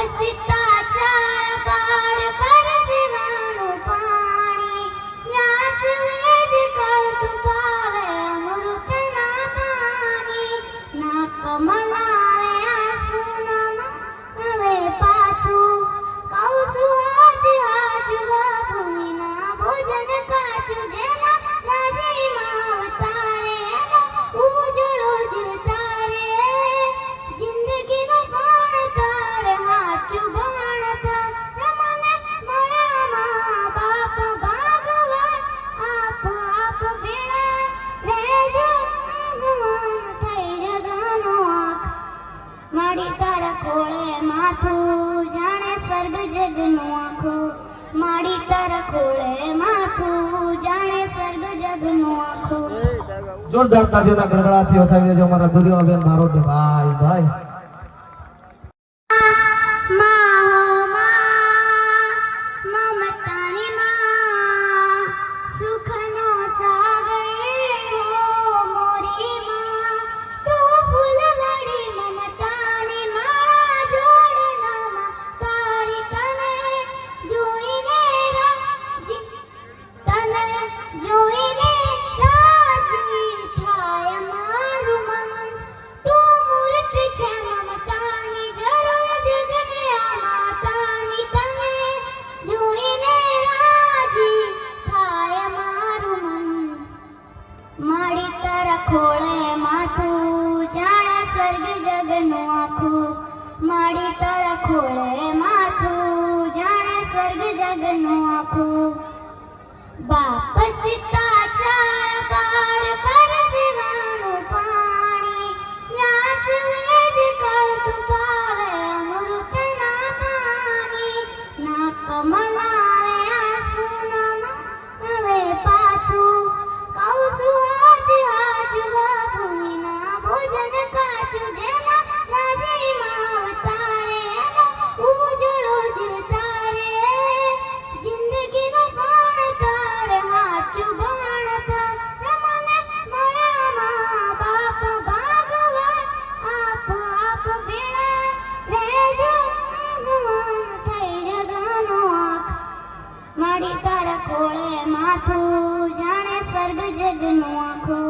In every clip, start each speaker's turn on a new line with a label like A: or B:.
A: Pues
B: જોરદાર તાજીઓના ગડગડાથી વધાવી દેજો અમારા ગુરુઓ બેન મારો ભાઈ ભાઈ.
A: સ્વર્ગ જગનું આખું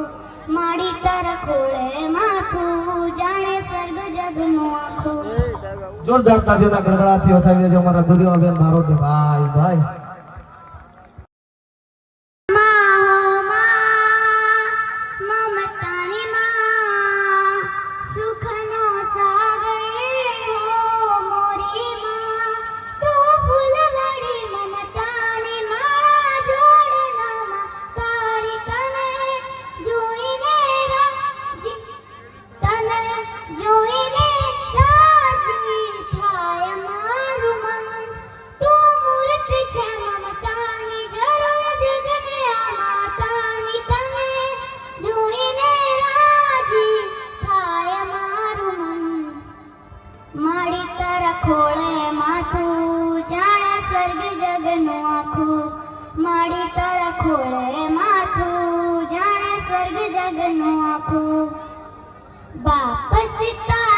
A: માડી તારા ખોળે માથું જાણે સ્વર્ગ જગનું આખું.
B: જોરદાર તાજીઓના ગડગડાટથી અથાઈ જજો અમારા દુનિયા બેન ભારોટ ભાઈ ભાઈ.
A: લગનો આપો બાપસ તા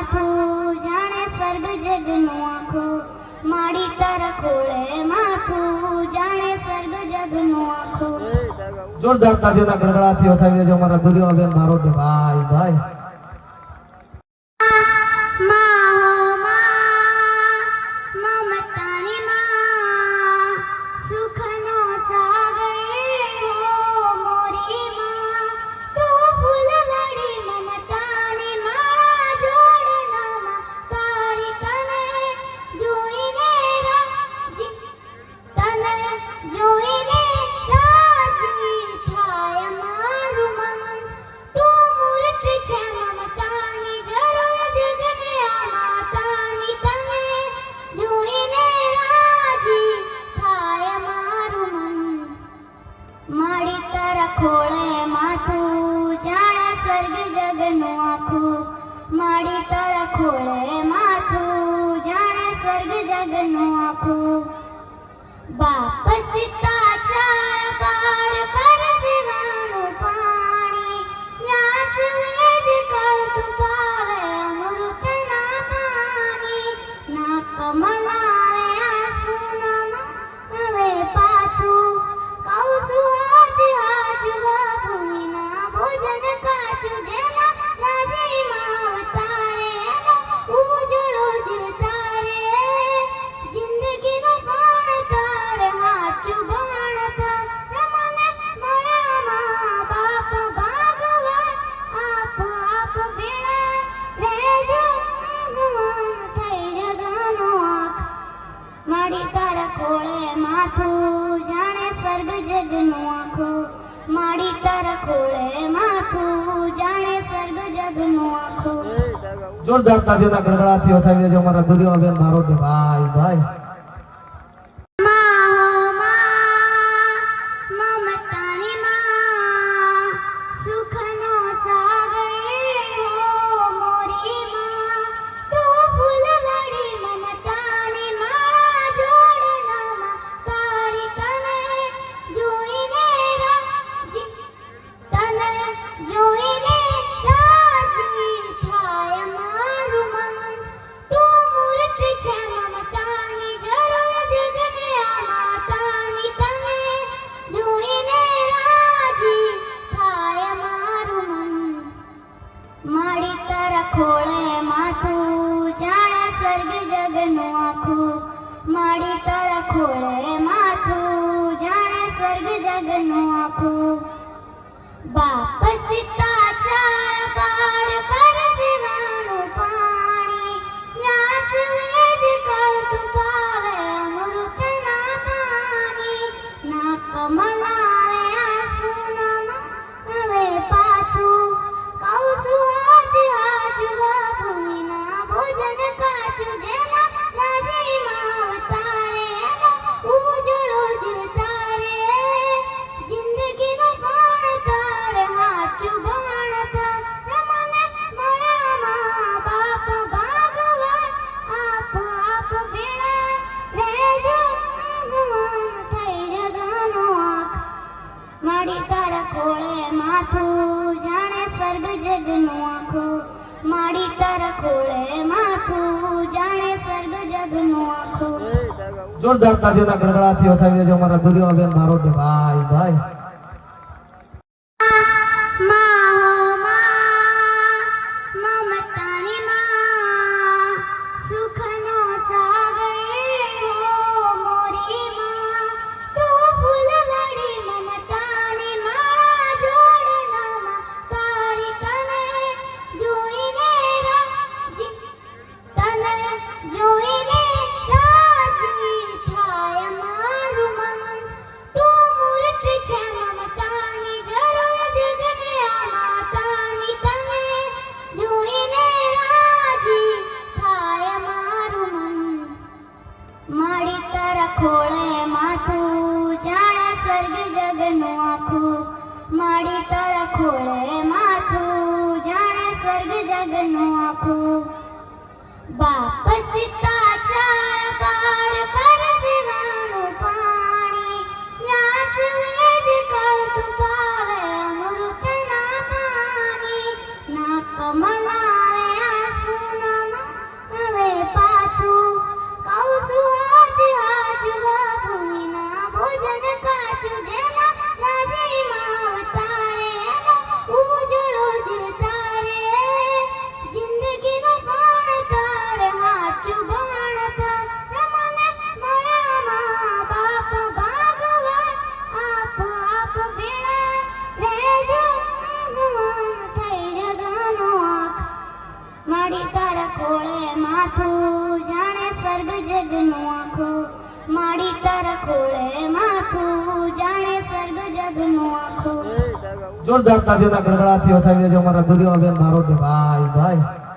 A: માથું જાણે સ્વર્ગ જગનું આખું. માડી તર ખોળે માથું, જાણે સ્વર્ગ જગનું આખું.
B: જોરદાર તાજીઓના ગડગડાથી અથાવી દેજો અમારા ગુરુઓ બેન મારો ભાઈ ભાઈ. गाडी तर खोळे
A: જોરદાર તાજીઓના ગડગડાટથી અથાઈ જજો અમારા દુનિયા બેન ભારોટ ભાઈ
B: ભાઈ. નું આખું માડી તાર ખોળે માથું. જાણે સ્વર્ગ જગનું આખું.
A: જોરદાર તાજીઓના થયો થઈ દેજો અમારા ગુરુઓ બેન મારો ભાઈ ભાઈ.
B: Mas então...
A: જોરદાર તાજીઓના ગડગડાટથી વસાવી દેજો અમારા દુર્યોબેન ભારોટ ભાઈ ભાઈ.